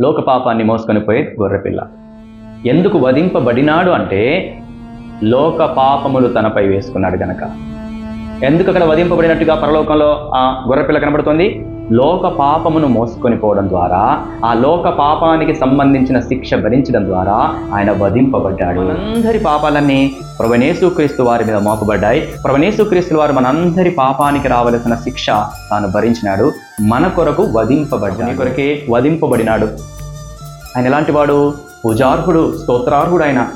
లోక పాపాన్ని మోసుకొని పోయే గొర్రెపిల్ల. ఎందుకు వధింపబడినాడు అంటే లోక పాపములు తనపై వేసుకున్నాడు గనక. ఎందుకు అక్కడ వధింపబడినట్టుగా పరలోకంలో ఆ గొర్రెపిల్ల కనబడుతుంది? లోక పాపమును మోసుకొని పోవడం ద్వారా ఆ లోక పాపానికి సంబంధించిన శిక్ష భరించడం ద్వారా ఆయన వధింపబడ్డాడు. మనందరి పాపాలన్నీ క్రీస్తు వారి మీద మోపబడ్డాయి. క్రీస్తు వారు మనందరి పాపానికి రావలసిన శిక్ష తాను భరించినాడు. మన కొరకు వధింపబడ్డాడు. నీ కొరకే వధింపబడినాడు. ఆయన ఎలాంటి వాడు? పూజార్హుడు స్తోత్రార్హుడు ఆయన.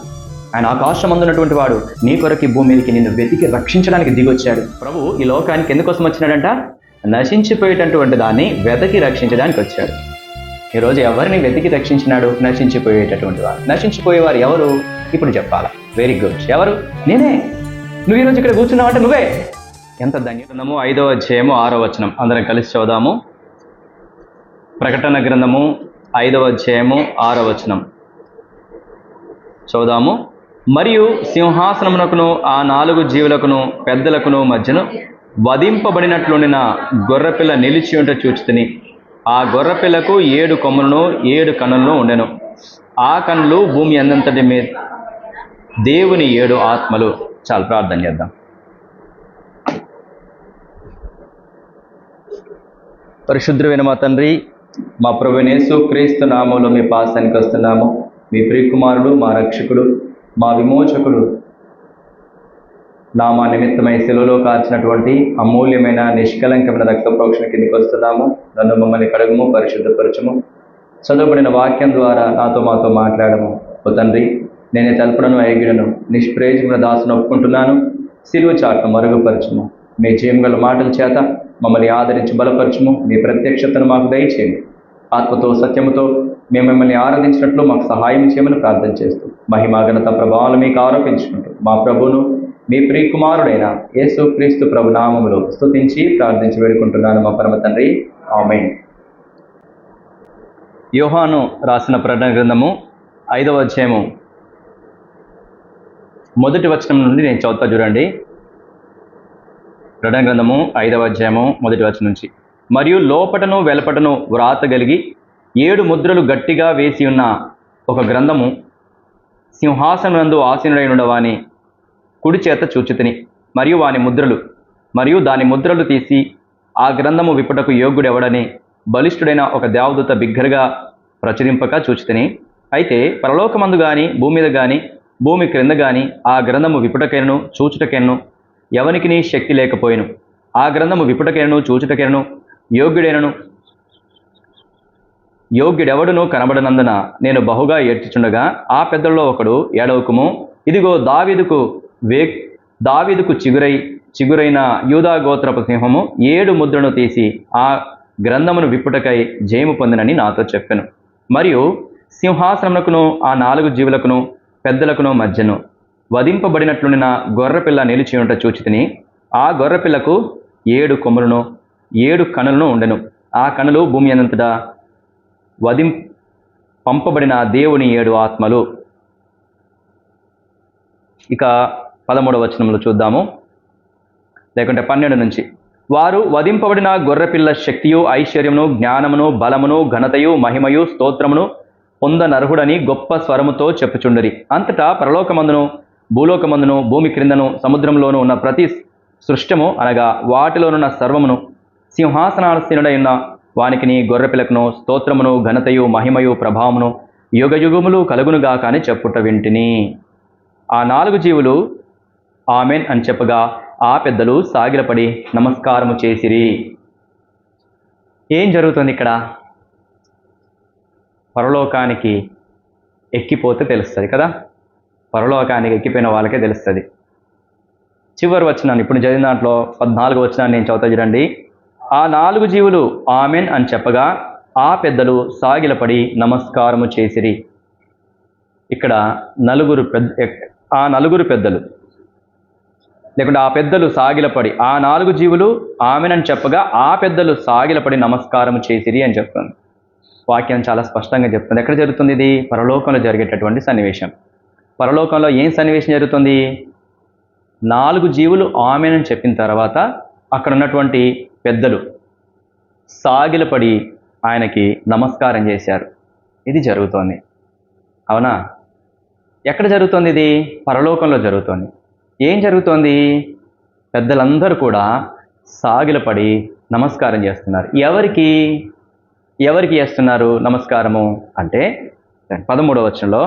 ఆయన ఆకాశమందున్నటువంటి వాడు. నీ కొరకి భూమి మీదకి నిన్ను వెతికి రక్షించడానికి దిగొచ్చాడు. ప్రభు ఈ లోకానికి ఎందుకోసం వచ్చినాడంట? నశించిపోయేటటువంటి దాన్ని వెతకి రక్షించడానికి వచ్చాడు. ఈరోజు ఎవరిని వెతికి రక్షించినాడు? నశించిపోయేటటువంటి వారు నశించిపోయేవారు ఎవరు? ఇప్పుడు చెప్పాలా. వెరీ గుడ్ ఎవరు? నేనే. నువ్వు ఈరోజు ఇక్కడ కూర్చున్నావు అంటే నువ్వే. ఎంత ధన్యగ్రంథము ఐదవ అధ్యాయము ఆరో వచనం. అందరం కలిసి చూద్దాము ప్రకటన గ్రంథము ఐదవ అధ్యాయము ఆరో వచనం. చూద్దాము మరియు సింహాసనమునకును ఆ నాలుగు జీవులకును పెద్దలకును మధ్యను వధింపబడినట్లుండిన గొర్రెపిల్ల నిలిచి ఉంటే చూచితిని. ఆ గొర్రెపిల్లకు ఏడు కొమ్ములను ఏడు కన్నులను ఉండెను. ఆ కన్నులు భూమి అందంతటి మీద దేవుని ఏడు ఆత్మలు. చాలా ప్రార్థన చేద్దాం. పరిశుద్ధమైన మా తండ్రి మా ప్రభునేసు క్రీస్తు నామంలో మీ పాసానికి వస్తున్నాము. మీ ప్రియకుమారుడు మా రక్షకుడు మా విమోచకుడు నామా నిమిత్తమై సెలవులో కాల్చినటువంటి అమూల్యమైన నిష్కలంకమైన రక్త ప్రోక్షణ కిందకి వస్తున్నాము. నన్ను మమ్మల్ని కడుగుము పరిశుద్ధపరచము. చదవబడిన వాక్యం ద్వారా నాతో మాతో మాట్లాడము. ఓ తండ్రి నేనే తలుపుడను ఐగిడను నిష్ప్రయోజమైన దాసును ఒప్పుకుంటున్నాను. సిలువ చాట్ను మరుగుపరచము. మీ జీవగల మాటల చేత మమ్మల్ని ఆదరించి బలపరచము. మీ ప్రత్యక్షతను మాకు దయచేయండి. ఆత్మతో సత్యముతో మేము మిమ్మల్ని ఆరాధించినట్లు మాకు సహాయం చేయమని ప్రార్థన చేస్తూ మహిమాగనత ప్రభావాలు మీకు ఆరోపించుకుంటూ మా ప్రభును మీ ప్రియకుమారుడైన యేసు క్రీస్తు ప్రభు నామములో స్తుతించి ప్రార్థించి వేడుకుంటున్నాను మా పరమ తండ్రి. ఆమెన్. యోహాను రాసిన ప్రకటన గ్రంథము ఐదవ అధ్యాయము. మొదటి వచనం నుండి నేను చదువుతా చూడండి. ప్రకటన గ్రంథము ఐదవ అధ్యాయము మొదటి వచనం నుంచి. మరియు లోపటను వెలపటను వ్రాత కలిగి ఏడు ముద్రలు గట్టిగా వేసి ఉన్న ఒక గ్రంథము సింహాసనందు ఆసీనుడై ఉండవాని కుడి చేత చూచితిని. మరియు వాని ముద్రలు. మరియు దాని ముద్రలు తీసి ఆ గ్రంథము విపుటకు యోగ్యుడెవడని బలిష్ఠుడైన ఒక దేవదూత బిగ్గరగా ప్రచురింపక చూచితిని. అయితే పరలోకమందు గాని భూమి మీద గాని భూమి క్రింద గాని ఆ గ్రంథము విపుటకెరను చూచుటకెను ఎవనికి శక్తి లేకపోయిను. ఆ గ్రంథము విపుటకెరను చూచుటకెను యోగ్యుడైనను యోగ్యుడెవడును కనబడనందున నేను బహుగా ఏడ్చిచుండగా ఆ పెద్దల్లో ఒకడు ఏడవకుము ఇదిగో దావీదుకు వే దావీదుకు చిగురై చిగురైన యూదా గోత్రపు సింహము ఏడు ముద్రను తీసి ఆ గ్రంథమును విప్పుటకై జయము పొందినని నాతో చెప్పెను. మరియు సింహాసనమునకును ఆ నాలుగు జీవులకును పెద్దలకును మధ్యను వధింపబడినట్లుండిన గొర్రెపిల్ల నిలిచి ఉంట చూచితిని ఆ గొర్రెపిల్లకు ఏడు కొమ్ములను ఏడు కనులను ఉండెను. ఆ కనులు భూమి అనంతటా వధిం పంపబడిన దేవుని ఏడు ఆత్మలు. ఇక పదమూడవ వచనంలో చూద్దాము. లేకుంటే పన్నెండు నుంచి. వారు వధింపబడిన గొర్రెపిల్ల శక్తియు ఐశ్వర్యమును జ్ఞానమును బలమును ఘనతయు మహిమయు స్తోత్రమును పొందనర్హుడని గొప్ప స్వరముతో చెప్పుచుండరి. అంతటా పరలోకమందును భూలోకమందును భూమి క్రిందను సముద్రంలోనూ ఉన్న ప్రతి సృష్టము అనగా వాటిలోనున్న సర్వమును సింహాసనాసీనుడై ఉన్న వానికి నీ గొర్రెపిల్లకును స్తోత్రమును ఘనతయు మహిమయు ప్రభావమును యుగయుగములు కలుగునుగాక కానీ చెప్పుట వింటిని. ఆ నాలుగు జీవులు ఆమెన్ అని చెప్పగా ఆ పెద్దలు సాగిలపడి నమస్కారము చేసిరి. ఏం జరుగుతుంది ఇక్కడ? పరలోకానికి ఎక్కిపోతే తెలుస్తుంది కదా? పరలోకానికి ఎక్కిపోయిన వాళ్ళకే తెలుస్తుంది. చివరి వచ్చినాను ఇప్పుడు చదివిన దాంట్లో పద్నాలుగు వచ్చినాను నేను చదువుతా చూడండి. ఆ నాలుగు జీవులు ఆమెన్ అని చెప్పగా ఆ పెద్దలు సాగిలపడి నమస్కారము చేసిరి. ఇక్కడ నలుగురు పెద్ద ఆ నలుగురు పెద్దలు లేకుంటే ఆ పెద్దలు సాగిలపడి ఆ నాలుగు జీవులు ఆమెనని చెప్పగా ఆ పెద్దలు సాగిలపడి నమస్కారం చేసిరి అని చెప్తుంది. వాక్యం చాలా స్పష్టంగా చెప్తుంది. ఎక్కడ జరుగుతుంది ఇది? పరలోకంలో జరిగేటటువంటి సన్నివేశం. పరలోకంలో ఏం సన్నివేశం జరుగుతుంది? నాలుగు జీవులు ఆమెనని చెప్పిన తర్వాత అక్కడ ఉన్నటువంటి పెద్దలు సాగిలపడి ఆయనకి నమస్కారం చేశారు. ఇది జరుగుతోంది. అవునా? ఎక్కడ జరుగుతుంది ఇది? పరలోకంలో జరుగుతోంది. ఏం జరుగుతోంది? పెద్దలందరూ కూడా సాగిలపడి నమస్కారం చేస్తున్నారు. ఎవరికి? ఎవరికి చేస్తున్నారు నమస్కారము? అంటే పదమూడవ వచనంలో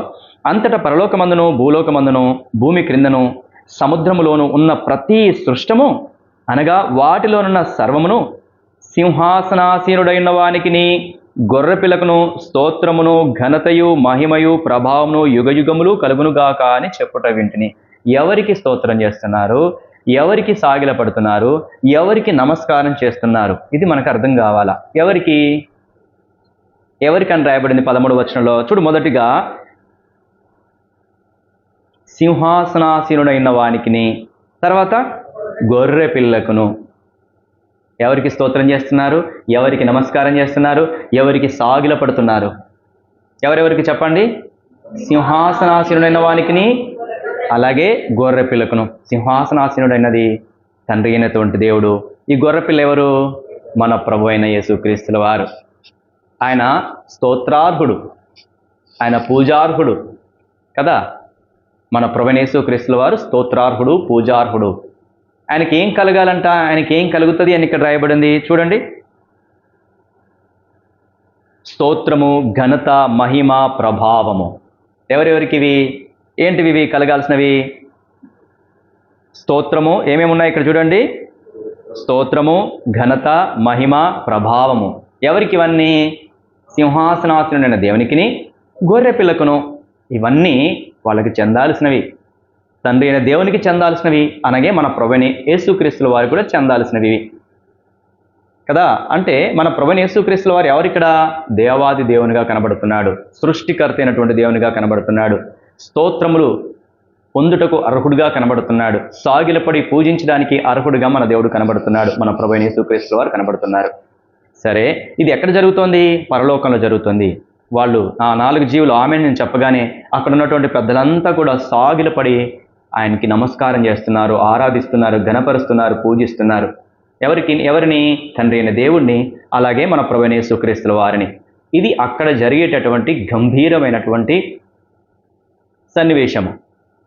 అంతటా పరలోకమందును భూలోకమందును భూమి క్రిందను సముద్రములోను ఉన్న ప్రతి సృష్టము అనగా వాటిలోనున్న సర్వమును సింహాసనాసీనుడైన వానికిని గొర్రెపిల్లకును స్తోత్రమును ఘనతయు మహిమయు ప్రభావమును యుగయుగములు కలుగునుగాక అని చెప్పుట వింటిని. ఎవరికి స్తోత్రం చేస్తున్నారు? ఎవరికి సాగిల పడుతున్నారు? ఎవరికి నమస్కారం చేస్తున్నారు? ఇది మనకు అర్థం కావాలా? ఎవరికి? ఎవరికని రాయబడింది పదమూడు వచనంలో? చూడు మొదటిగా సింహాసనాసీనుడైన వానికిని తర్వాత గొర్రె పిల్లకును. ఎవరికి స్తోత్రం చేస్తున్నారు? ఎవరికి నమస్కారం చేస్తున్నారు? ఎవరికి సాగిల పడుతున్నారు? ఎవరెవరికి చెప్పండి? సింహాసనాసీనుడైన వానికిని అలాగే గొర్రె పిల్లకును. సింహాసనాసీనుడైనది తండ్రి అయినటువంటి దేవుడు. ఈ గొర్రె పిల్ల ఎవరు మన ప్రభు అయిన యేసుక్రీస్తుల వారు. ఆయన స్తోత్రార్హుడు. ఆయన పూజార్హుడు. కదా? మన ప్రభునేసు క్రీస్తుల వారు స్తోత్రార్హుడు పూజార్హుడు. ఆయనకి ఏం కలగాలంట? ఆయనకి ఏం కలుగుతుంది? అని ఇక్కడ రాయబడింది. చూడండి. స్తోత్రము ఘనత మహిమ ప్రభావము. ఎవరెవరికి ఇవి ఏంటివి ఇవి కలగాల్సినవి? స్తోత్రము. ఏమేమి ఉన్నాయి ఇక్కడ చూడండి? స్తోత్రము ఘనత మహిమ ప్రభావము. ఎవరికి ఇవన్నీ? సింహాసనాసనుడైన దేవునికిని గొర్రె పిల్లకును. ఇవన్నీ వాళ్ళకి చెందాల్సినవి. తండ్రి అయిన దేవునికి చెందాల్సినవి. అనగే మన ప్రభుని యేసుక్రీస్తుల వారు కూడా చెందాల్సినవి. కదా? అంటే మన ప్రభుని యేసుక్రీస్తుల వారు ఎవరిక్కడ? దేవాది దేవునిగా కనబడుతున్నాడు. సృష్టికర్త అయినటువంటి దేవునిగా కనబడుతున్నాడు. స్తోత్రములు పొందుటకు అర్హుడుగా కనబడుతున్నాడు. సాగిలపడి పూజించడానికి అర్హుడుగా మన దేవుడు కనబడుతున్నాడు. మన ప్రభు యేసుక్రీస్తుల వారు కనబడుతున్నారు. సరే ఇది ఎక్కడ జరుగుతోంది? పరలోకంలో జరుగుతుంది. వాళ్ళు ఆ నాలుగు జీవులు ఆమె నేను చెప్పగానే అక్కడ ఉన్నటువంటి పెద్దలంతా కూడా సాగిలపడి ఆయనకి నమస్కారం చేస్తున్నారు ఆరాధిస్తున్నారు ఘనపరుస్తున్నారు పూజిస్తున్నారు. ఎవరికి ఎవరిని? తండ్రి అయిన దేవుణ్ణి అలాగే మన ప్రభునే సుక్రీస్తుల వారిని. ఇది అక్కడ జరిగేటటువంటి గంభీరమైనటువంటి సన్నివేశము.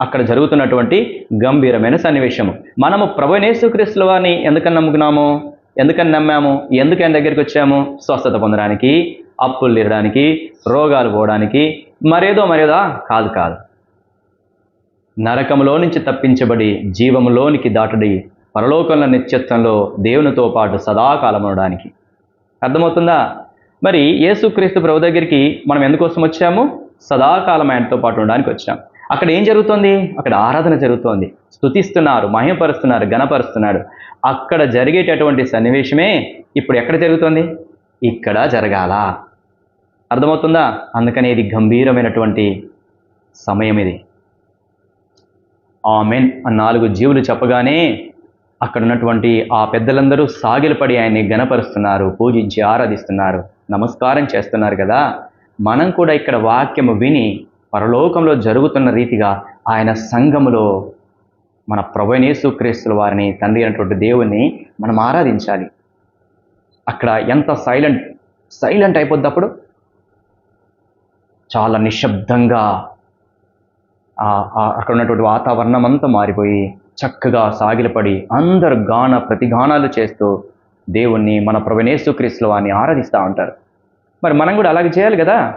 అక్కడ జరుగుతున్నటువంటి గంభీరమైన సన్నివేశము. మనము ప్రభునేసుక్రీస్తుల వారిని ఎందుకని నమ్ముకున్నాము? ఎందుకని నమ్మాము? ఎందుకు ఆయన దగ్గరికి వచ్చాము? స్వస్థత పొందడానికి అప్పులు తీరడానికి రోగాలు పోవడానికి మరేదో మరేదా కాదు కాదు. నరకములో నుంచి తప్పించబడి జీవములోనికి దాటడి పరలోకంలో నిత్యత్వంలో దేవునితో పాటు సదాకాలం ఉండడానికి. అర్థమవుతుందా? మరి యేసుక్రీస్తు ప్రభు దగ్గరికి మనం ఎందుకోసం వచ్చాము? సదాకాలం ఆయనతో పాటు ఉండడానికి వచ్చాం. అక్కడ ఏం జరుగుతోంది? అక్కడ ఆరాధన జరుగుతోంది. స్తుతిస్తున్నారు మహిమపరుస్తున్నారు గణపరుస్తున్నారు అక్కడ జరిగేటటువంటి సన్నివేశమే ఇప్పుడు ఎక్కడ జరుగుతోంది? ఇక్కడ జరగాల. అర్థమవుతుందా? అందుకని ఇది గంభీరమైనటువంటి సమయం ఇది. ఆమెన్. నాలుగు జీవులు చెప్పగానే అక్కడ ఉన్నటువంటి ఆ పెద్దలందరూ సాగిలపడి ఆయన్ని గణపరుస్తున్నారు పూజించి ఆరాధిస్తున్నారు నమస్కారం చేస్తున్నారు కదా. మనం కూడా ఇక్కడ వాక్యము విని పరలోకంలో జరుగుతున్న రీతిగా ఆయన సంఘములో మన ప్రభునేసుక్రీస్తుల వారిని తండ్రి అయినటువంటి దేవుణ్ణి మనం ఆరాధించాలి. అక్కడ ఎంత సైలెంట్ సైలెంట్ అయిపోద్ది అప్పుడు? చాలా నిశ్శబ్దంగా ఆ- ఆ- అక్కడ ఉన్నటువంటి వాతావరణం అంతా మారిపోయి చక్కగా సాగిలపడి అందరు గాన ప్రతిగానాలు చేస్తూ దేవుణ్ణి మన ప్రభునేసుక్రీస్తుల వారిని ఆరాధిస్తూ ఉంటారు. మరి మనం కూడా అలాగే చేయాలి కదా?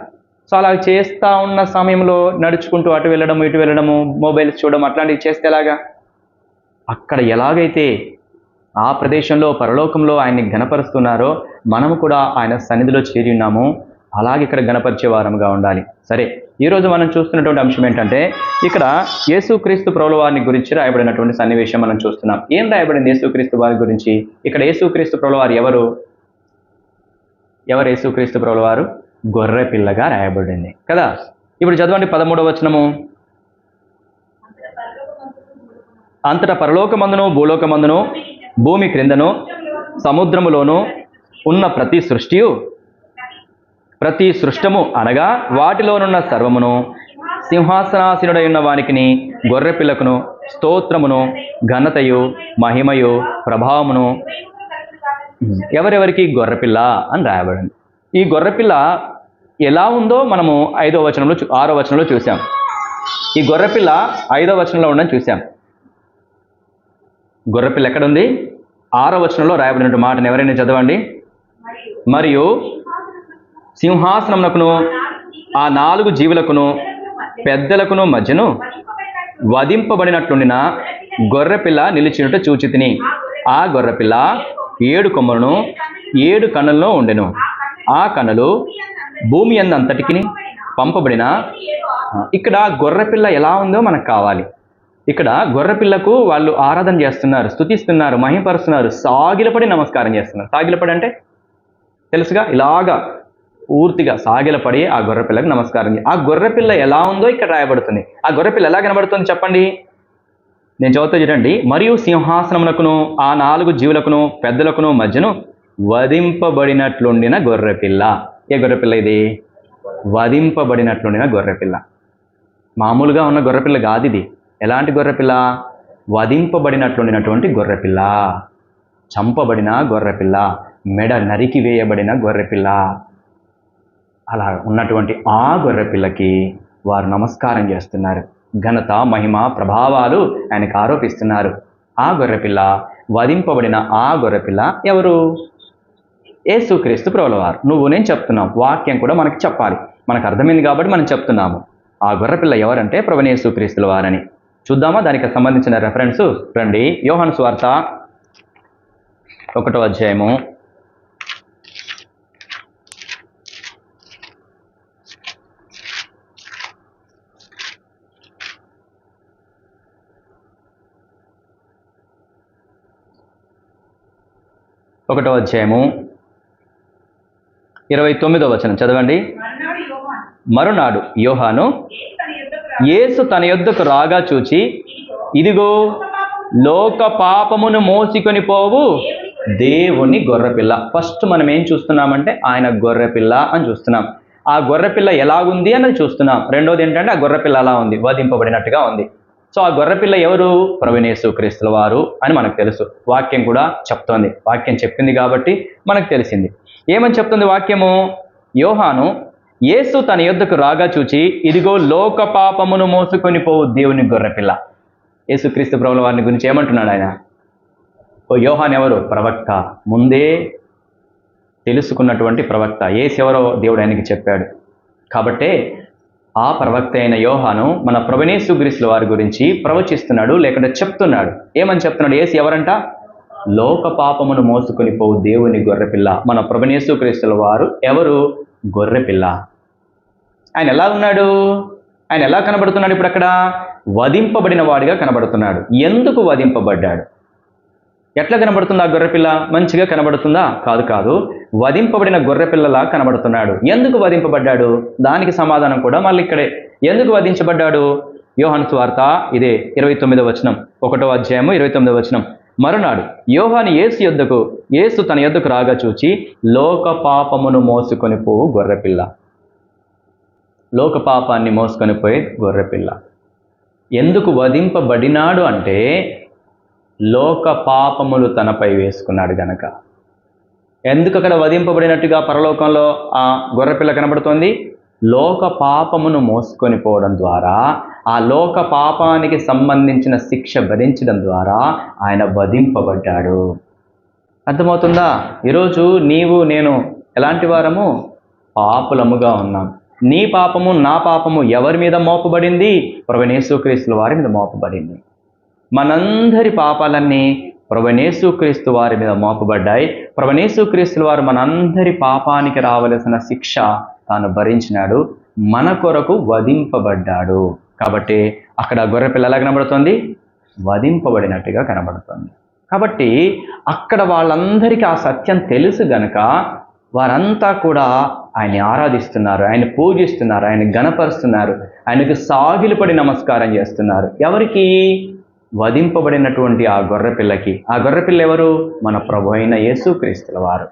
సో అలా చేస్తూ ఉన్న సమయంలో నడుచుకుంటూ అటు వెళ్ళడము ఇటు వెళ్ళడము మొబైల్స్ చూడడం అట్లాంటివి చేస్తే ఎలాగా? అక్కడ ఎలాగైతే ఆ ప్రదేశంలో పరలోకంలో ఆయన్ని గణపరుస్తున్నారో మనము కూడా ఆయన సన్నిధిలో చేరి ఉన్నాము. అలాగే ఇక్కడ గణపరిచే వారముగా ఉండాలి. సరే ఈరోజు మనం చూస్తున్నటువంటి అంశం ఏంటంటే ఇక్కడ యేసుక్రీస్తు ప్రభుల వారిని గురించి రాయబడినటువంటి సన్నివేశం మనం చూస్తున్నాం. ఏం రాయబడింది యేసుక్రీస్తు వారి గురించి? ఇక్కడ యేసుక్రీస్తు ప్రభుల వారు ఎవరు? ఎవరు యేసుక్రీస్తు ప్రభుల వారు గొర్రె పిల్లగా రాయబడింది. కదా? ఇప్పుడు చదవండి పదమూడవ వచనము. అంతటా పరలోకమందును భూలోకమందును భూమి క్రిందను సముద్రములోను ఉన్న ప్రతి సృష్టియు ప్రతి సృష్టము అనగా వాటిలోనున్న సర్వమును సింహాసనాసీనుడై ఉన్న వానికిని గొర్రె పిల్లకును స్తోత్రమును ఘనతయు మహిమయు ప్రభావమును Hmm. ఎవరెవరికి? గొర్రెపిల్ల అని రాయబడింది. ఈ గొర్రెపిల్ల ఎలా ఉందో మనము ఐదో వచనంలో చూ- ఆరో వచనంలో చూసాం ఈ గొర్రెపిల్ల ఐదో వచనంలో ఉండని చూసాం గొర్రెపిల్ల ఎక్కడుంది? ఆరో వచనంలో రాయబడినట్టు మాటను ఎవరైనా చదవండి? మరియు సింహాసనమునకును ఆ నాలుగు జీవులకును పెద్దలకును మధ్యను వధింపబడినట్లుండిన గొర్రెపిల్ల నిలిచినట్టు చూచితిని. ఆ గొర్రెపిల్ల ఏడు కొమ్మలను ఏడు కన్నులను ఉండెను. ఆ కన్నులు భూమి అందంతటికి పంపబడిన ఇక్కడ గొర్రెపిల్ల ఎలా ఉందో మనకు కావాలి. ఇక్కడ గొర్రెపిల్లకు వాళ్ళు ఆరాధన చేస్తున్నారు స్థుతిస్తున్నారు మహిపరుస్తున్నారు సాగిలపడి నమస్కారం చేస్తున్నారు. సాగిలపడి అంటే తెలుసుగా? ఇలాగా పూర్తిగా సాగిలపడి ఆ గొర్రెపిల్లకు నమస్కారం ఆ గొర్రెపిల్ల ఎలా ఉందో ఇక్కడ రాయబడుతుంది. ఆ గొర్రెపిల్ల ఎలా కనబడుతుంది చెప్పండి? నేను చదువుతా చూడండి. మరియు సింహాసనమునకును ఆ నాలుగు జీవులకును పెద్దలకును మధ్యను వధింపబడినట్లుండిన గొర్రెపిల్ల. ఏ గొర్రెపిల్ల ఇది? వధింపబడినట్లుండిన గొర్రెపిల్ల. మామూలుగా ఉన్న గొర్రెపిల్ల కాదు ఇది. ఎలాంటి గొర్రెపిల్ల? వధింపబడినట్లుండినటువంటి గొర్రెపిల్ల. చంపబడిన గొర్రెపిల్ల. మెడ నరికి వేయబడిన గొర్రెపిల్ల. అలా ఉన్నటువంటి ఆ గొర్రెపిల్లకి వారు నమస్కారం చేస్తున్నారు. ఘనత మహిమ ప్రభావాలు ఆయనకు ఆరోపిస్తున్నారు. ఆ గొర్రెపిల్ల వధింపబడిన ఆ గొర్రెపిల్ల ఎవరు? యేసుక్రీస్తు ప్రభులవారు. నువ్వు నేను చెప్తున్నాం. వాక్యం కూడా మనకి చెప్పాలి. మనకు అర్థమైంది కాబట్టి మనం చెప్తున్నాము. ఆ గొర్రెపిల్ల ఎవరంటే ప్రభునేసుక్రీస్తుల వారని. చూద్దామా? దానికి సంబంధించిన రెఫరెన్స్ రండి. యోహన్ స్వార్త ఒకటో అధ్యాయము. ఒకటో అధ్యాయము. ఇరవై తొమ్మిదో వచనం. చదవండి. మరునాడు యోహాను యేసు తన యొద్దకు రాగా చూచి ఇదిగో, లోక పాపమును మోసుకొని పోవు. దేవుని గొర్రెపిల్ల. ఫస్ట్ మనం ఏం చూస్తున్నామంటే ఆయన గొర్రెపిల్ల అని చూస్తున్నాం. ఆ గొర్రెపిల్ల ఎలాగుంది అన్నది చూస్తున్నాం. రెండోది ఏంటంటే ఆ గొర్రెపిల్ల అలా ఉంది వధింపబడినట్టుగా ఉంది. సో ఆ గొర్రెపిల్ల ఎవరు? ప్రవీణేశు క్రీస్తుల వారు అని మనకు తెలుసు. వాక్యం కూడా చెప్తోంది. వాక్యం చెప్పింది కాబట్టి మనకు తెలిసింది. ఏమని చెప్తుంది వాక్యము? యోహాను యేసు తన యొద్దకు రాగా చూచి ఇదిగో లోక పాపమును మోసుకొని పోవు దేవుని గొర్రెపిల్ల. యేసుక్రీస్తు ప్రభుల వారిని గురించి ఏమంటున్నాడు ఆయన? ఓ యోహాన్ ఎవరు? ప్రవక్త. ముందే తెలుసుకున్నటువంటి ప్రవక్త. ఏసు ఎవరో? దేవుడు ఆయనకి చెప్పాడు. కాబట్టే ఆ ప్రవక్త అయిన యోహాను మన ప్రవణేశు గ్రీసుల వారి గురించి ప్రవచిస్తున్నాడు లేకుంటే చెప్తున్నాడు. ఏమని చెప్తున్నాడు? ఏసి ఎవరంట? లోక పాపమును మోసుకొని పోవు దేవుని గొర్రెపిల్ల. మన ప్రవణేశు క్రీస్తుల వారు ఎవరు? గొర్రెపిల్ల. ఆయన ఎలా ఉన్నాడు? ఆయన ఎలా కనబడుతున్నాడు ఇప్పుడు అక్కడ వధింపబడిన వాడిగా కనబడుతున్నాడు. ఎందుకు వధింపబడ్డాడు? ఎట్లా కనబడుతుందా గొర్రెపిల్ల? మంచిగా కనబడుతుందా? కాదు కాదు. వధింపబడిన గొర్రెపిల్లలా కనబడుతున్నాడు. ఎందుకు వధింపబడ్డాడు? దానికి సమాధానం కూడా మళ్ళీ ఇక్కడే. ఎందుకు వధించబడ్డాడు? యోహాను స్వార్త ఇదే ఇరవై తొమ్మిదో వచనం. ఒకటో అధ్యాయము ఇరవై తొమ్మిదో వచనం. మరునాడు యోహాను యేసు యొద్దకు యేసు తన యొద్దకు రాగా చూచి లోక పాపమును మోసుకొని పోవు గొర్రెపిల్ల. లోక పాపాన్ని మోసుకొని పోయే గొర్రెపిల్ల. ఎందుకు వధింపబడినాడు అంటే లోక పాపములు తనపై వేసుకున్నాడు గనక. ఎందుకు అక్కడ వధింపబడినట్టుగా పరలోకంలో ఆ గొర్రెపిల్ల కనబడుతోంది? లోక పాపమును మోసుకొని పోవడం ద్వారా ఆ లోక పాపానికి సంబంధించిన శిక్ష భరించడం ద్వారా ఆయన వధింపబడ్డాడు. అర్థమవుతుందా? ఈరోజు నీవు నేను ఎలాంటి వారము? పాపులముగా ఉన్నాం. నీ పాపము నా పాపము ఎవరి మీద మోపబడింది? ప్రవణేశ్వరీస్తుల వారి మీద మోపబడింది. మనందరి పాపాలన్నీ ప్రవణేశుక్రీస్తు వారి మీద మోపబడ్డాయి. ప్రవణేశుక్రీస్తుల వారు మనందరి పాపానికి రావలసిన శిక్ష తాను భరించినాడు. మన కొరకు వధింపబడ్డాడు. కాబట్టి అక్కడ గొర్రె పిల్లలా కనబడుతుంది? వధింపబడినట్టుగా కనబడుతుంది. కాబట్టి అక్కడ వాళ్ళందరికీ ఆ సత్యం తెలుసు గనక వారంతా కూడా ఆయన్ని ఆరాధిస్తున్నారు ఆయన పూజిస్తున్నారు ఆయన గణపరుస్తున్నారు ఆయనకు సాగిలుపడి నమస్కారం చేస్తున్నారు. ఎవరికి? వధింపబడినటువంటి ఆ గొర్రెపిల్లకి ఆ గొర్రెపిల్ల ఎవరు మన ప్రభు అయిన యేసుక్రీస్తుల వారు.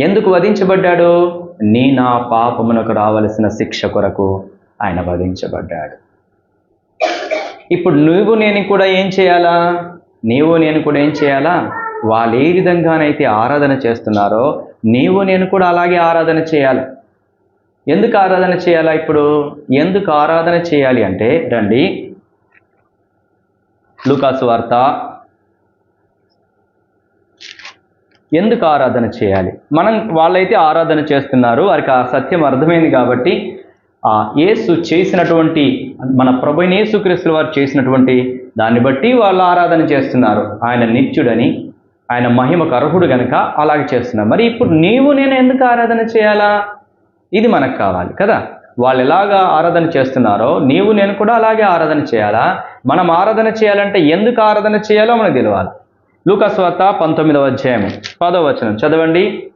ఎందుకు వధించబడ్డాడు? నీ నా పాపమునకు రావలసిన శిక్ష కొరకు ఆయన వధించబడ్డాడు. ఇప్పుడు నువ్వు నేను కూడా ఏం చేయాలా? నీవు నేను కూడా ఏం చేయాలా? వాళ్ళు ఏ విధంగానైతే ఆరాధన చేస్తున్నారో నీవు నేను కూడా అలాగే ఆరాధన చేయాలి. ఎందుకు ఆరాధన చేయాలా ఇప్పుడు? ఎందుకు ఆరాధన చేయాలి అంటే రండి లూకాసు వార్త. ఎందుకు ఆరాధన చేయాలి? మనం వాళ్ళైతే ఆరాధన చేస్తున్నారు వారికి ఆ సత్యం అర్థమైంది కాబట్టి ఆ యేసు చేసినటువంటి మన ప్రభుని యేసుక్రీస్తుల వారు చేసినటువంటి దాన్ని బట్టి వాళ్ళు ఆరాధన చేస్తున్నారు. ఆయన నిత్యుడని ఆయన మహిమకు అర్హుడు కనుక అలాగే చేస్తున్నారు. మరి ఇప్పుడు నీవు నేను ఎందుకు ఆరాధన చేయాలా? ఇది మనకు కావాలి కదా. వాళ్ళు ఎలాగా ఆరాధన చేస్తున్నారో నీవు నేను కూడా అలాగే ఆరాధన చేయాలా? మనం ఆరాధన చేయాలంటే ఎందుకు ఆరాధన చేయాలో మనకు తెలియాలి లూకాస్వార్త పంతొమ్మిదవ అధ్యాయము పదవ వచనం. చదవండి.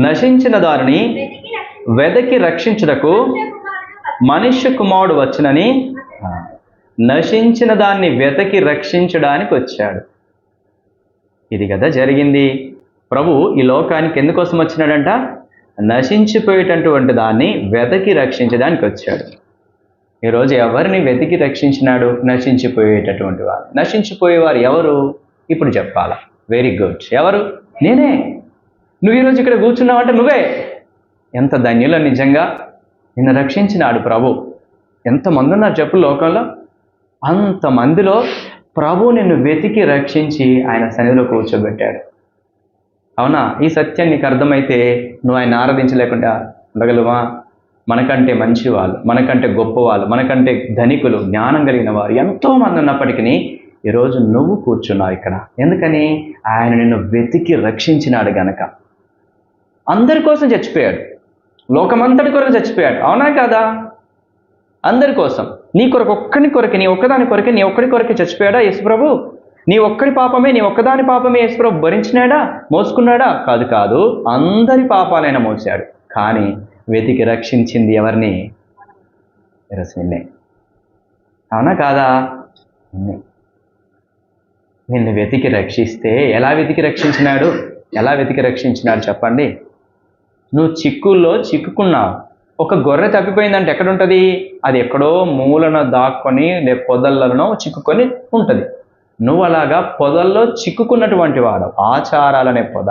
నశించిన దానిని దారిని వెదకి రక్షించుటకు కుమారుడు మనుష్య కుమారుడు వచ్చినని నశించిన దాన్ని వెతకి రక్షించడానికి వచ్చాడు. ఇది కదా జరిగింది. ప్రభు ఈ లోకానికి ఎందుకోసం వచ్చినాడంట? నశించిపోయేటటువంటి దాన్ని వెతకి రక్షించడానికి వచ్చాడు. ఈరోజు ఎవరిని వెతికి రక్షించినాడు? నశించిపోయేటటువంటి వారు. నశించిపోయేవారు ఎవరు? ఇప్పుడు చెప్పాలా. వెరీ గుడ్ ఎవరు? నేనే. నువ్వు ఈరోజు ఇక్కడ కూర్చున్నావంటే నువ్వే. ఎంత ధన్యుల నిజంగా. నిన్ను రక్షించినాడు ప్రభు. ఎంతమంది ఉన్నారు చెప్పు లోకంలో. అంతమందిలో ప్రభు నిన్ను వెతికి రక్షించి ఆయన సన్నిధిలో కూర్చోబెట్టాడు. అవునా? ఈ సత్యం నీకు అర్థమైతే నువ్వు ఆయన ఆరాధించలేకుండా ఉండగలవా? మనకంటే మంచివాళ్ళు మనకంటే గొప్ప వాళ్ళు మనకంటే ధనికులు జ్ఞానం కలిగిన వారు ఎంతో మంది ఉన్నప్పటికీ ఈరోజు నువ్వు కూర్చున్నావు ఇక్కడ. ఎందుకని? ఆయన నిన్ను వెతికి రక్షించినాడు గనక. అందరి కోసం చచ్చిపోయాడు. లోకమంతటి కొరకు చచ్చిపోయాడు. అవునా కాదా? అందరి కోసం. నీ కొరకు ఒక్కని కొరకు నీ ఒక్కదాని కొరకే నీ ఒక్కడి కొరకే చచ్చిపోయాడా యేసుప్రభు? నీ ఒక్కడి పాపమే నీ ఒక్కదాని పాపమే యేసుప్రభు భరించినాడా? మోసుకున్నాడా? కాదు కాదు. అందరి పాపాలైనా మోసాడు కానీ వెతికి రక్షించింది ఎవరిని? నిన్నే. అవునా కాదా? నిన్నే. నిన్ను వెతికి రక్షిస్తే ఎలా వెతికి రక్షించినాడు? ఎలా వెతికి రక్షించినాడు చెప్పండి. నువ్వు చిక్కుల్లో చిక్కుకున్నావు. ఒక గొర్రె తప్పిపోయిందంటే ఎక్కడుంటుంది? అది ఎక్కడో మూలన దాక్కొని లే పొదలలో చిక్కుకొని ఉంటుంది. నువ్వు అలాగా పొదల్లో చిక్కుకున్నటువంటి వాడు. ఆచారాలనే పొద.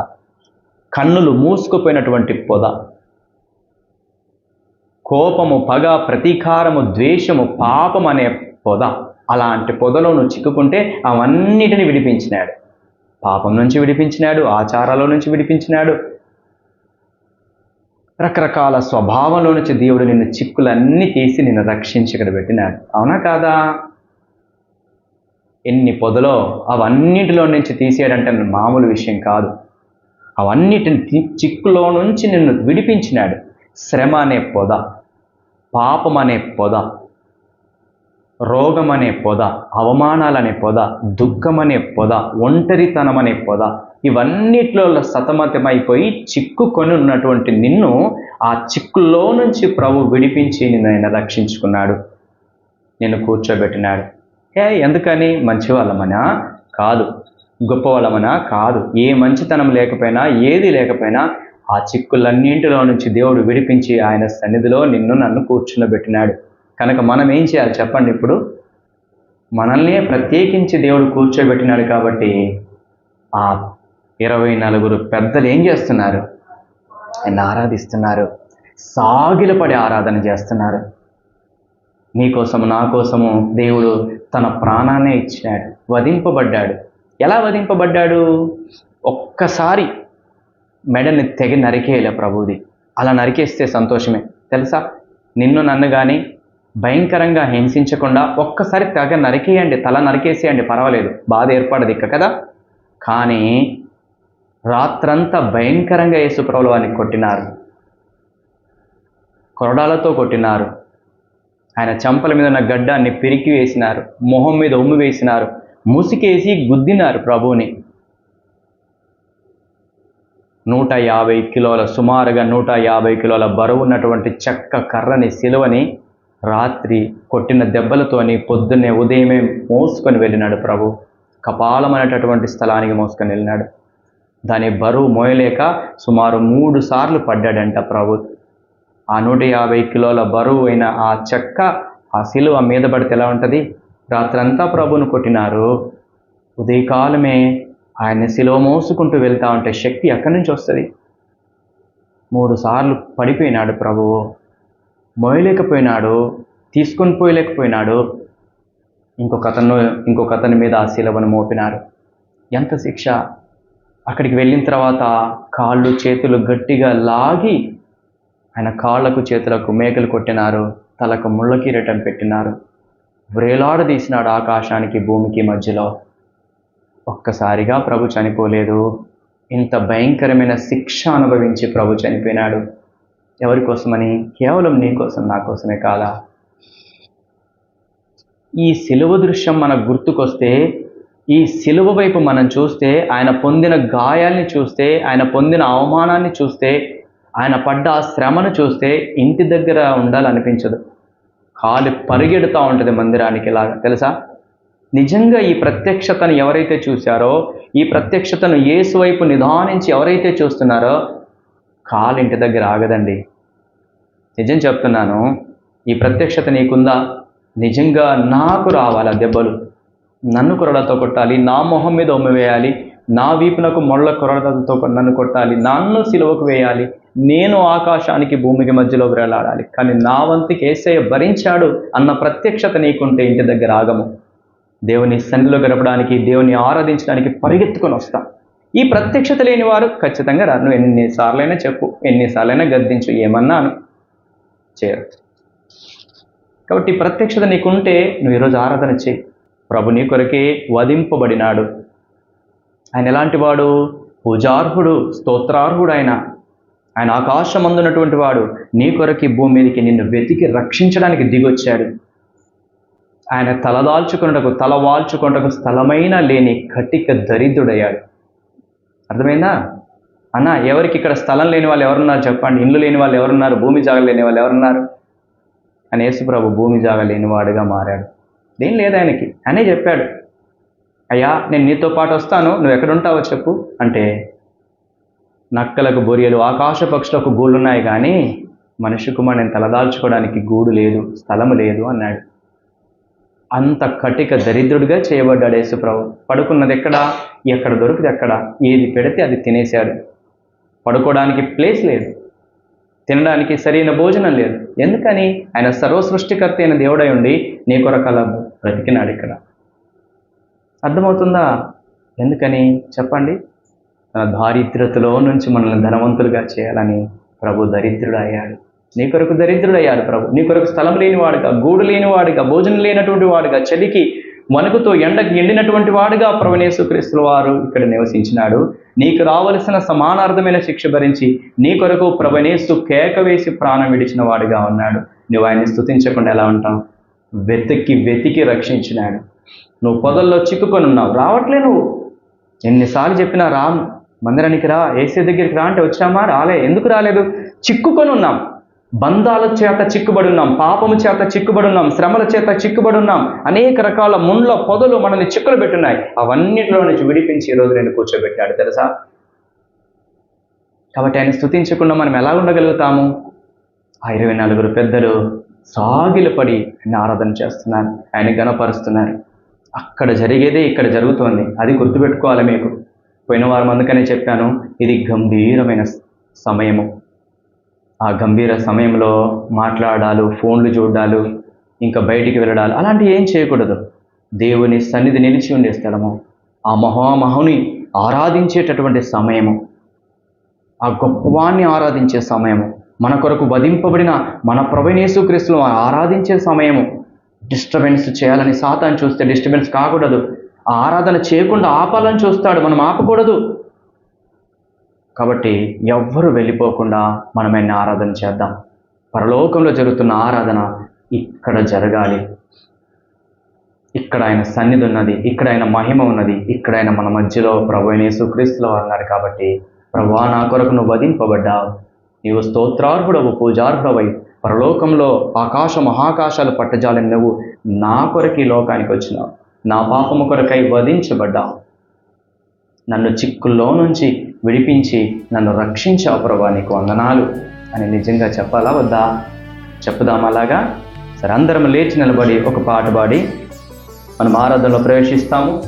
కన్నులు మూసుకుపోయినటువంటి పొద. కోపము పగ ప్రతీకారము ద్వేషము పాపం అనే పొద. అలాంటి పొదలో నువ్వు చిక్కుకుంటే అవన్నిటిని విడిపించినాడు. పాపం నుంచి విడిపించినాడు ఆచారాల నుంచి విడిపించినాడు. రకరకాల స్వభావంలో నుంచి దేవుడు నిన్ను చిక్కులన్నీ తీసి నిన్ను రక్షించి ఇక్కడ పెట్టినాడు. అవునా కాదా? ఎన్ని పొదలో అవన్నిటిలో నుంచి తీసేయడంటే మామూలు విషయం కాదు. అవన్నిటిని చిక్కులో నుంచి నిన్ను విడిపించినాడు. శ్రమ అనే పొద పాపం అనే పొద రోగం అనే పొద అవమానాలనే పొద దుఃఖం అనే పొద ఒంటరితనం అనే పొద ఇవన్నిట్లో సతమతమైపోయి చిక్కుకొని ఉన్నటువంటి నిన్ను ఆ చిక్కులో నుంచి ప్రభు విడిపించి నిన్ను ఆయన రక్షించుకున్నాడు. నిన్ను కూర్చోబెట్టినాడు. ఏ ఎందుకని? మంచివాళ్ళమనా? కాదు. గొప్పవాళ్ళమనా? కాదు. ఏ మంచితనం లేకపోయినా ఏది లేకపోయినా ఆ చిక్కులన్నింటిలో నుంచి దేవుడు విడిపించి ఆయన సన్నిధిలో నిన్ను నన్ను కూర్చుండబెట్టినాడు కనుక మనం ఏం చేయాలి చెప్పండి ఇప్పుడు? మనల్నే ప్రత్యేకించి దేవుడు కూర్చోబెట్టినాడు కాబట్టి ఆ ఇరవై నలుగురు పెద్దలు ఏం చేస్తున్నారు? ఆయన ఆరాధిస్తున్నారు. సాగిలపడి ఆరాధన చేస్తున్నారు. నీ కోసము నా కోసము దేవుడు తన ప్రాణాన్నే ఇచ్చినాడు. వధింపబడ్డాడు. ఎలా వధింపబడ్డాడు? ఒక్కసారి మెడని తెగ నరికేయలే ప్రభుది అలా నరికేస్తే సంతోషమే. తెలుసా? నిన్ను నన్ను కానీ భయంకరంగా హింసించకుండా ఒక్కసారి తెగ నరికేయండి తల నరికేసేయండి పర్వాలేదు. బాధ ఏర్పడదు ఇక్క కదా? కానీ రాత్రంతా భయంకరంగా యేసుప్రభులు వారిని కొట్టినారు. కొరడాలతో కొట్టినారు. ఆయన చంపల మీద ఉన్న గడ్డాన్ని పెరికి వేసినారు మొహం మీద ఉమ్ము వేసినారు ముసికేసి గుద్దినారు ప్రభువుని. నూట యాభై కిలోల సుమారుగా నూట యాభై కిలోల బరువు ఉన్నటువంటి చెక్క కర్రని సిలువని రాత్రి కొట్టిన దెబ్బలతోని పొద్దున్నే ఉదయమే మోసుకొని వెళ్ళినాడు ప్రభు. కపాలం అనేటటువంటి స్థలానికి మోసుకొని వెళ్ళినాడు. దాని బరువు మోయలేక సుమారు మూడు సార్లు పడ్డాడంట ప్రభు. ఆ నూట యాభై కిలోల బరువు అయిన ఆ చెక్క ఆ సిలువ మీద పడితే ఎలా ఉంటుంది? రాత్రంతా ప్రభును కొట్టినారు. ఉదయకాలమే ఆయన్ని సిలువ మోసుకుంటూ వెళ్తా ఉంటే శక్తి ఎక్కడి నుంచి వస్తుంది? మూడు సార్లు పడిపోయినాడు ప్రభువు. మోయలేకపోయినాడు తీసుకొని పోయలేకపోయినాడు. ఇంకొక అతను ఇంకొక అతని మీద ఆ శిలవను మోపినారు. ఎంత శిక్ష! అక్కడికి వెళ్ళిన తర్వాత కాళ్ళు చేతులు గట్టిగా లాగి ఆయన కాళ్ళకు చేతులకు మేకలు కొట్టినారు తలకు ముళ్ళ కిరీటం పెట్టినారు. వ్రేలాడదీసినాడు ఆకాశానికి భూమికి మధ్యలో. ఒక్కసారిగా ప్రభు చనిపోలేదు. ఇంత భయంకరమైన శిక్ష అనుభవించి ప్రభు చనిపోయినాడు. ఎవరి కోసమని? కేవలం నీ కోసం నా కోసమే కాదా? ఈ సిలువ దృశ్యం మనకు గుర్తుకొస్తే ఈ సిలువ వైపు మనం చూస్తే ఆయన పొందిన గాయాల్ని చూస్తే ఆయన పొందిన అవమానాన్ని చూస్తే ఆయన పడ్డ ఆ శ్రమను చూస్తే ఇంటి దగ్గర ఉండాలనిపించదు. కాలు పరిగెడుతూ ఉంటుంది మందిరానికి ఇలాగా తెలుసా? నిజంగా ఈ ప్రత్యక్షతను ఎవరైతే చూశారో ఈ ప్రత్యక్షతను ఏసు వైపు నిదానించి ఎవరైతే చూస్తున్నారో కాలు ఇంటి దగ్గర ఆగదండి. నిజం చెప్తున్నాను ఈ ప్రత్యక్షత నీకుందా? నిజంగా నాకు రావాలి దెబ్బలు? నన్ను కొరడతో కొట్టాలి నా మొహం మీద ఉమ్మి వేయాలి నా వీపునకు మొళ్ళ కొరడతో నన్ను కొట్టాలి నన్ను సిలువకు వేయాలి నేను ఆకాశానికి భూమికి మధ్యలో వేలాడాలి కానీ నా వంతుకి ఏసయ్య భరించాడు అన్న ప్రత్యక్షత నీకుంటే ఇంటి దగ్గర ఆగము. దేవుని సన్నిలో గడపడానికి దేవుని ఆరాధించడానికి పరిగెత్తుకొని వస్తాం. ఈ ప్రత్యక్షత లేని వారు ఖచ్చితంగా రారు. నువ్వు ఎన్నిసార్లైనా చెప్పు ఎన్నిసార్లైనా గద్దించు ఏమన్నాను? చేయరు. కాబట్టి ప్రత్యక్షత నీకుంటే నువ్వు ఈరోజు ఆరాధన చేయి. ప్రభు నీ కొరకే వధింపబడినాడు. ఆయన ఎలాంటి వాడు? పూజార్హుడు స్తోత్రార్హుడు ఆయన ఆయన ఆకాశమందున్నటువంటి వాడు నీ కొరకి భూమి మీదకి నిన్ను వెతికి రక్షించడానికి దిగొచ్చాడు. ఆయన తలదాల్చుకున్నటకు తల వాల్చుకున్నటకు స్థలమైన లేని కటిక దరిద్రుడయ్యాడు. అర్థమైందా? అన్న ఎవరికి ఇక్కడ స్థలం లేని వాళ్ళు ఎవరున్నారు చెప్పండి? ఇల్లు లేని వాళ్ళు ఎవరున్నారు? భూమి జాగ లేని వాళ్ళు ఎవరున్నారు? అని యేసుప్రభు భూమి జాగ లేనివాడుగా మారాడు. దేని లేదు ఆయనకి. అనే చెప్పాడు. అయ్యా నేను నీతో పాటు వస్తాను నువ్వు ఎక్కడుంటావో చెప్పు అంటే నక్కలకు బొరియలు ఆకాశ పక్షులకు గూళ్ళు ఉన్నాయి కానీ మనిషి కుమారుని నేను తలదాల్చుకోవడానికి గూడు లేదు స్థలము లేదు అన్నాడు. అంత కటిక దరిద్రుడిగా చేయబడ్డాడు యేసుప్రభు. పడుకున్నది ఎక్కడ? ఎక్కడ దొరికితే ఎక్కడ ఏది పెడితే అది తినేశాడు. పడుకోవడానికి ప్లేస్ లేదు. తినడానికి సరైన భోజనం లేదు. ఎందుకని? ఆయన సర్వసృష్టికర్త అయిన దేవుడై ఉండి నీ కొరకల బ్రతికినాడు ఇక్కడ. అర్థమవుతుందా? ఎందుకని? చెప్పండి. తన దారిద్రతలో నుంచి మనల్ని ధనవంతులుగా చేయాలని ప్రభు దరిద్రుడు అయ్యాడు నీ కొరకు దరిద్రుడు అయ్యాడు ప్రభు. నీ కొరకు స్థలం లేనివాడుగా గూడు లేనివాడుగా భోజనం లేనటువంటి వాడుగా చలికి వణుకుతో ఎండకు ఎండినటువంటి వాడుగా ప్రవణేశుక్రీస్తుల వారు ఇక్కడ నివసించినాడు. నీకు రావలసిన సమానార్థమైన శిక్ష భరించి నీ కొరకు ప్రవణేశు కేక వేసి ప్రాణం విడిచిన వాడుగా ఉన్నాడు. నువ్వు ఆయన్ని స్తుతించకుండా ఎలా ఉంటావు? వెతికి వెతికి రక్షించినాడు. నువ్వు పొదల్లో చిక్కుకొని ఉన్నావు. రావట్లే నువ్వు. ఎన్నిసార్లు చెప్పినా రా మందిరానికి రా ఏసీ దగ్గరికి రా అంటే వచ్చామా రాలే. ఎందుకు రాలేదు? చిక్కుకొని ఉన్నాం. బంధాల చేత చిక్కుబడి ఉన్నాం పాపము చేత చిక్కుబడి ఉన్నాం శ్రమల చేత చిక్కుబడి ఉన్నాం అనేక రకాల ముండ్ల పొదలు మనల్ని చిక్కులు పెట్టున్నాయి అవన్నిటిలో నుంచి విడిపించి ఈరోజు నేను కూర్చోబెట్టాడు తెలుసా? కాబట్టి ఆయన స్తుతించకుండా మనం ఎలా ఉండగలుగుతాము? ఆ ఇరవై నలుగురు పెద్దలు సాగిలపడి ఆయన ఆరాధన చేస్తున్నారు. ఆయన గణపరుస్తున్నారు అక్కడ జరిగేదే ఇక్కడ జరుగుతోంది. అది గుర్తుపెట్టుకోవాలి మీకు. పోయిన వారం అందుకనే చెప్పాను ఇది గంభీరమైన సమయము. ఆ గంభీర సమయంలో మాట్లాడాలు ఫోన్లు చూడాలు ఇంకా బయటికి వెళ్ళడాలు అలాంటివి ఏం చేయకూడదు. దేవుని సన్నిధి నిలిచి ఉండే స్థలము. ఆ మహామహుని ఆరాధించేటటువంటి సమయము. ఆ గొప్పవాణ్ణి ఆరాధించే సమయము. మన కొరకు వధింపబడిన మన ప్రవీణేశుక్రీస్తులు ఆరాధించే సమయము. డిస్టర్బెన్స్ చేయాలని సాతాన్ని చూస్తే డిస్టర్బెన్స్ కాకూడదు. ఆ ఆరాధన చేయకుండా ఆపాలని చూస్తాడు మనం ఆపకూడదు. కాబట్టి ఎవ్వరు వెళ్ళిపోకుండా మనం ఆయన ఆరాధన చేద్దాం. పరలోకంలో జరుగుతున్న ఆరాధన ఇక్కడ జరగాలి. ఇక్కడ ఆయన సన్నిధి ఉన్నది ఇక్కడ ఆయన మహిమ ఉన్నది ఇక్కడ ఆయన మన మధ్యలో ప్రభు అయిన యేసుక్రీస్తులో అన్నాడు కాబట్టి ప్రభా నా కొరకు నువ్వు వధింపబడ్డావు. నీవు స్తోత్రార్హుడవు పూజార్హుడవై పరలోకంలో ఆకాశ మహాకాశాలు పట్టజాలని నువ్వు నా కొరకు ఈ లోకానికి వచ్చినావు. నా పాపము కొరకై వధించబడ్డావు. నన్ను చిక్కుల్లో నుంచి విడిపించి నన్ను రక్షించావు ప్రభా నీకు వందనాలు అని నిజంగా చెప్పాలా వద్దా? చెప్పుదాం అలాగా? సరే అందరం లేచి నిలబడి ఒక పాట పాడి మనం ఆరాధనలో ప్రవేశిస్తాము.